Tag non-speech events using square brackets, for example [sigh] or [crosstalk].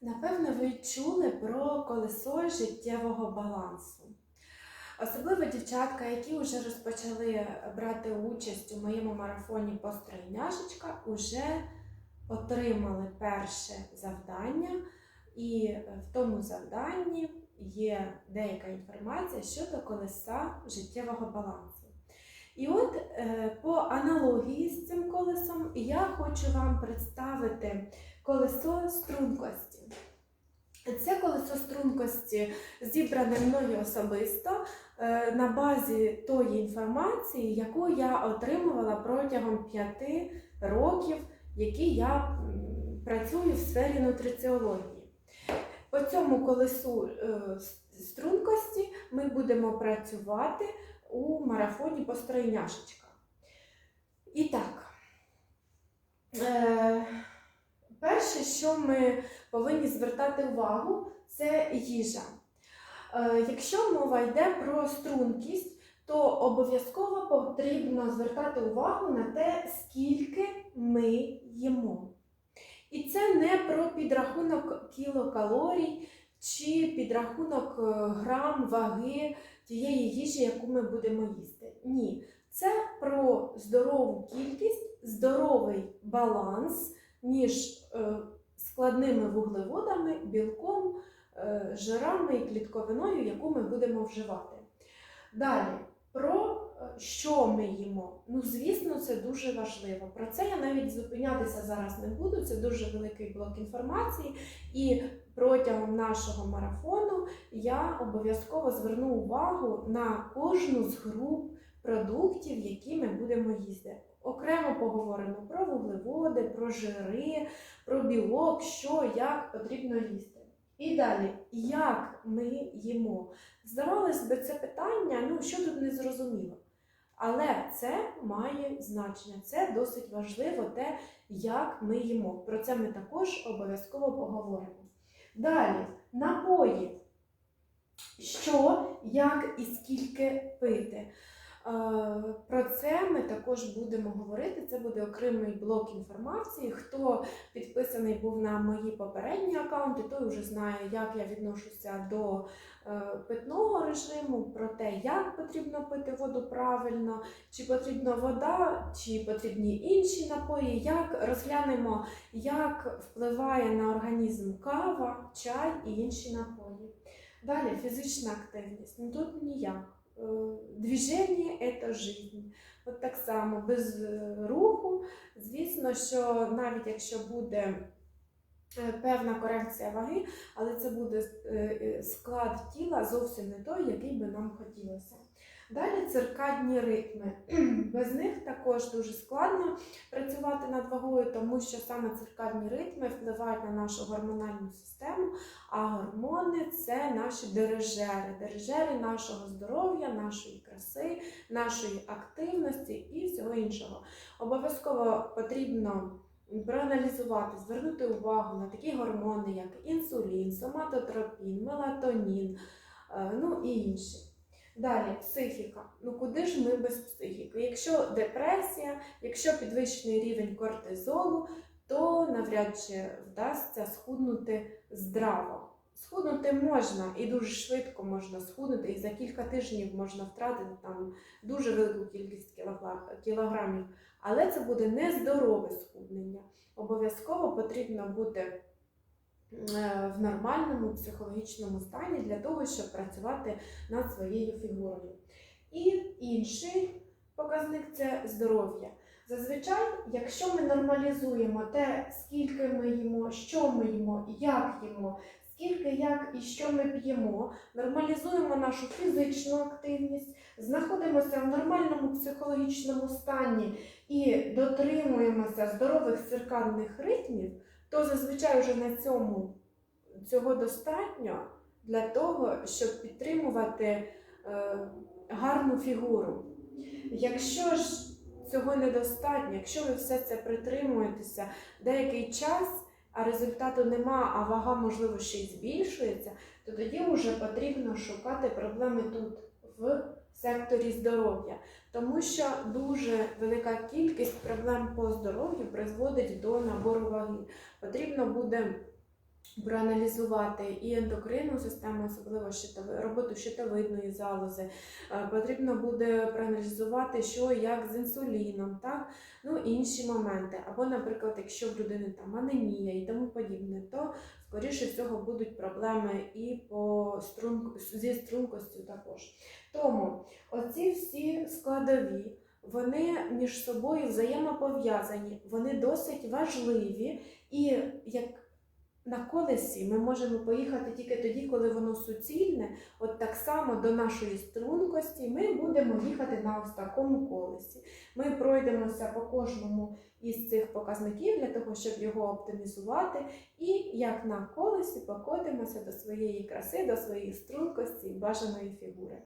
Напевно, ви чули про колесо життєвого балансу. Особливо дівчатка, які вже розпочали брати участь у моєму марафоні «Постройняшечка», вже отримали перше завдання, і в тому завданні є деяка інформація щодо колеса життєвого балансу. І от е, по аналогії з цим колесом я хочу вам представити колесо стрункості. Це колесо стрункості зібране мною особисто е, на базі тої інформації, яку я отримувала протягом п'яти років, які я працюю в сфері нутриціології. По цьому колесу е, стрункості ми будемо працювати у марафоні «Постройняшечка». І так, е, перше, що ми повинні звертати увагу, це їжа. Е, Якщо мова йде про стрункість, то обов'язково потрібно звертати увагу на те, скільки ми їмо. І це не про підрахунок кілокалорій чи підрахунок е, грам ваги тієї їжі, яку ми будемо їсти. Ні, це про здорову кількість, здоровий баланс між е, складними вуглеводами, білком, е, жирами і клітковиною, яку ми будемо вживати. Далі, про е, що ми їмо. Ну, звісно, це дуже важливо. Про це я навіть зупинятися зараз не буду. Це дуже великий блок інформації. І протягом нашого марафону я обов'язково зверну увагу на кожну з груп продуктів, які ми будемо їсти. Окремо поговоримо про вуглеводи, про жири, про білок, що, як потрібно їсти. І далі, як ми їмо? Здавалось би, це питання, ну що тут не зрозуміло. Але це має значення, це досить важливо, те, як ми їмо. Про це ми також обов'язково поговоримо. Далі, напої. Що, як і скільки пити. Е, Про це ми також будемо говорити. Це буде окремий блок інформації. Хто підписаний був на мої попередні аккаунти, той вже знає, як я відношуся до е, питного режиму, про те, як потрібно пити воду правильно, чи потрібна вода, чи потрібні інші напої, як розглянемо, як впливає на організм кава, чай і інші напої. Далі фізична активність. Ну тут ніяк. Е, Движення це жизнь. От так само без е, руху, звісно, що навіть якщо буде е, певна корекція ваги, але це буде е, е, склад тіла зовсім не той, який би нам хотілося. Далі циркадні ритми. [clears throat] Без них також дуже складно працювати над вагою, тому що саме циркадні ритми впливають на нашу гормональну систему, а гормони це наші дирижери, дирижери нашого здоров'я, нашої краси, нашої активності і всього іншого. Обов'язково потрібно проаналізувати, звернути увагу на такі гормони, як інсулін, соматотропін, мелатонін, е, ну і інші. Далі психіка. Ну куди ж ми без психіки? Якщо депресія, якщо підвищений рівень кортизолу, то навряд чи вдасться схуднути здраво. Схуднути можна і дуже швидко можна схуднути, і за кілька тижнів можна втратити там дуже велику кількість кілограмів. Але це буде нездорове схуднення. Обов'язково потрібно бути в нормальному психологічному стані для того, щоб працювати над своєю фігурою. І інший показник це здоров'я. Зазвичай, якщо ми нормалізуємо те, скільки ми їмо, що ми їмо, як їмо, скільки, як і що ми п'ємо, нормалізуємо нашу фізичну активність, знаходимося в нормальному психологічному стані і дотримуємося здорових циркадних ритмів, то зазвичай вже на цьому цього достатньо для того, щоб підтримувати е, гарну фігуру. Якщо ж цього недостатньо, якщо ви все це притримуєтеся деякий час, а результату нема, а вага, можливо, ще й збільшується, то тоді вже потрібно шукати проблеми тут, в секторі здоров'я. Тому що дуже велика кількість проблем по здоров'ю призводить до набору ваги. Потрібно буде проаналізувати і ендокринну систему, особливо щитови- роботу щитовидної залози. Е, Потрібно буде проаналізувати, що як з інсуліном, так? ну інші моменти. Або, наприклад, якщо в людини там анемія і тому подібне, то скоріше всього будуть проблеми і по струн... зі стрункостю також. Тому оці всі складові. Вони між собою взаємопов'язані, вони досить важливі, і як на колесі ми можемо поїхати тільки тоді, коли воно суцільне. От так само до нашої стрункості ми будемо їхати на ось такому колесі. Ми пройдемося по кожному із цих показників для того, щоб його оптимізувати, і як на колесі покотимося до своєї краси, до своєї стрункості і бажаної фігури.